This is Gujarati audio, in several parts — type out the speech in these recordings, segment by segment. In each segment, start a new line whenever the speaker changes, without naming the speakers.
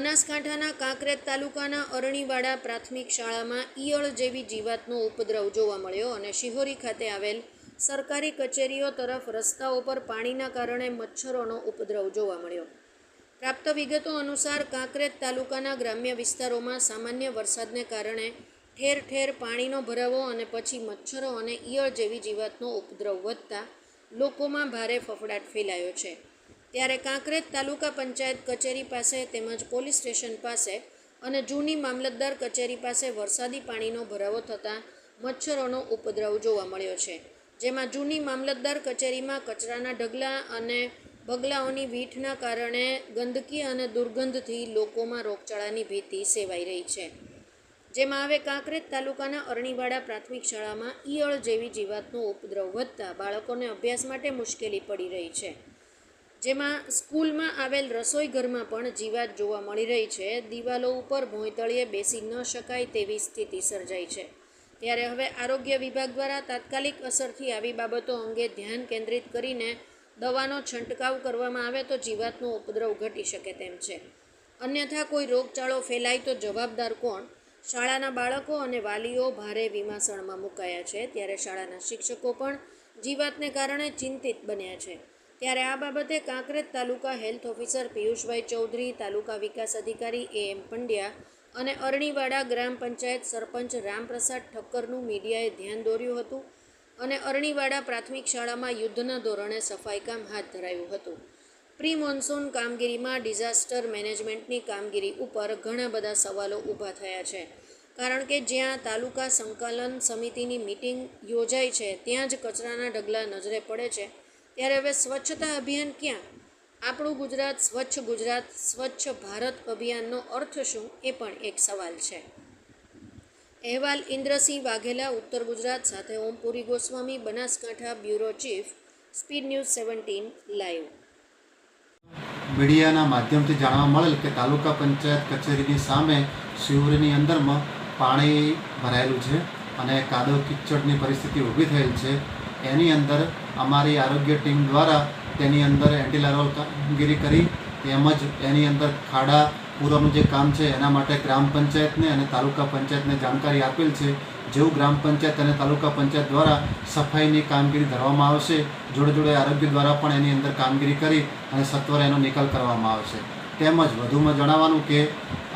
બનાસકાંઠાના કાંકરેજ તાલુકાના અરણીવાડા પ્રાથમિક શાળામાં ઈયળ જેવી જીવાતનો ઉપદ્રવ જોવા મળ્યો અને શિહોરી ખાતે આવેલ સરકારી કચેરીઓ તરફ રસ્તાઓ પર પાણીના કારણે મચ્છરોનો ઉપદ્રવ જોવા મળ્યો. પ્રાપ્ત વિગતો અનુસાર કાંકરેજ તાલુકાના ગ્રામ્ય વિસ્તારોમાં સામાન્ય વરસાદને કારણે ઠેર ઠેર પાણીનો ભરાવો અને પછી મચ્છરો અને ઈયળ જેવી જીવાતનો ઉપદ્રવ વધતા લોકોમાં ભારે ફફડાટ ફેલાયો છે. ત્યારે કાંકરેજ તાલુકા પંચાયત કચેરી પાસે તેમજ પોલીસ સ્ટેશન પાસે અને જૂની મામલતદાર કચેરી પાસે વરસાદી પાણીનો ભરાવો થતાં મચ્છરોનો ઉપદ્રવ જોવા મળ્યો છે, જેમાં જૂની મામલતદાર કચેરીમાં કચરાના ઢગલા અને બગલાઓની વીઠના કારણે ગંદકી અને દુર્ગંધથી લોકોમાં રોગચાળાની ભીતિ સેવાઈ રહી છે. જેમાં હવે કાંકરેજ તાલુકાના અરણીવાડા પ્રાથમિક શાળામાં ઈયળ જેવી જીવાતનો ઉપદ્રવ વધતા બાળકોને અભ્યાસ માટે મુશ્કેલી પડી રહી છે. જેમાં સ્કૂલમાં આવેલ રસોઈ ઘરમાં પણ જીવાત જોવા મળી રહી છે. દિવાલો ઉપર ભોંયતળીએ બેસી ન શકાય તેવી સ્થિતિ સર્જાઈ છે. ત્યારે હવે આરોગ્ય વિભાગ દ્વારા તાત્કાલિક અસરથી આવી બાબતો અંગે ધ્યાન કેન્દ્રિત કરીને દવાનો છંટકાવ કરવામાં આવે તો જીવાતનો ઉપદ્રવ ઘટી શકે તેમ છે. અન્યથા કોઈ રોગચાળો ફેલાય તો જવાબદાર કોણ? શાળાના બાળકો અને વાલીઓ ભારે વિમાસણમાં મુકાયા છે. ત્યારે શાળાના શિક્ષકો પણ જીવાતને કારણે ચિંતિત બન્યા છે. ત્યારે આ બાબતે કાંકરેજ તાલુકા હેલ્થ ઓફિસર પિયુષભાઈ ચૌધરી, તાલુકા વિકાસ અધિકારી એ એમ પંડ્યા અને અરણીવાડા ગ્રામ પંચાયત સરપંચ રામપ્રસાદ ઠક્કરનું મીડિયાએ ધ્યાન દોર્યું હતું અને અરણીવાડા પ્રાથમિક શાળામાં યુદ્ધના ધોરણે સફાઈ કામ હાથ ધરાયું હતું. પ્રી મોન્સૂન કામગીરીમાં ડિઝાસ્ટર મેનેજમેન્ટની કામગીરી ઉપર ઘણા બધા સવાલો ઊભા થયા છે. કારણ કે જ્યાં તાલુકા સંકલન સમિતિની મિટિંગ યોજાય છે, ત્યાં જ કચરાના ઢગલા નજરે પડે છે. ત્યારે હવે સ્વચ્છતા અભિયાન ક્યાં? આપણું ગુજરાત સ્વચ્છ ગુજરાત, સ્વચ્છ ભારત અભિયાનનો અર્થ શું એ પણ એક સવાલ છે. અહેવાલ ઇન્દ્રસિંહ વાઘેલા, ઉત્તર ગુજરાત સાથે Ompuri Goswami, Banaskantha bureau chief, speed news seventeen live.
મીડિયાના માધ્યમથી જાણવા મળેલ કે તાલુકા પંચાયત કચેરીની સામે શિવરીની અંદરમાં પાણી ભરાયેલું છે અને કાદવ કિચડની પરિસ્થિતિ ઊભી થયેલ છે. એની અંદર અમારી આરોગ્ય ટીમ દ્વારા તેની અંદર એન્ટીલાર્વલ કામગીરી કરી, તેમજ એની અંદર ખાડા પૂરવાનું જે કામ છે એના માટે ગ્રામ પંચાયતને અને તાલુકા પંચાયતને જાણકારી આપેલ છે. જેવું ગ્રામ પંચાયત અને તાલુકા પંચાયત દ્વારા સફાઈની કામગીરી ધરવામાં આવશે, જોડે જોડે આરોગ્ય દ્વારા પણ એની અંદર કામગીરી કરી અને સત્વરે એનો નિકાલ કરવામાં આવશે. તેમજ વધુમાં જણાવવાનું કે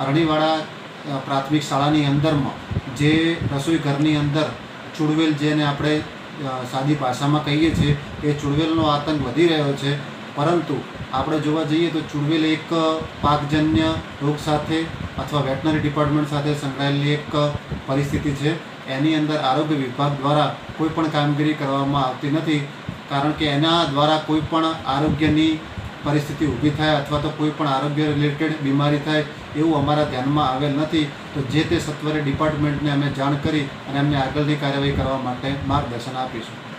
અરણીવાડા પ્રાથમિક શાળાની અંદરમાં જે રસોઈ ઘરની અંદર ચૂડવેલ જેને આપણે સાદી ભાષામાં કહીએ છીએ કે ચુડવેલનો આતંક વધી રહ્યો છે. પરંતુ આપણે જોવા જઈએ તો ચુડવેલ એક પાકજન્ય રોગ સાથે અથવા વેટનરી ડિપાર્ટમેન્ટ સાથે સંકળાયેલી એક પરિસ્થિતિ છે. એની અંદર આરોગ્ય વિભાગ દ્વારા કોઈ પણ કામગીરી કરવામાં આવતી નથી. કારણ કે એના દ્વારા કોઈ પણ આરોગ્યની પરિસ્થિતિ ઊભી થાય અથવા તો કોઈ પણ આરોગ્ય રિલેટેડ બીમારી થાય એવું અમારા ધ્યાનમાં આવેલ નથી, તો જે તે સત્વરે ડિપાર્ટમેન્ટને અમે જાણ કરી અને એમને આગળની કાર્યવાહી કરવા માટે માર્ગદર્શન આપીશું.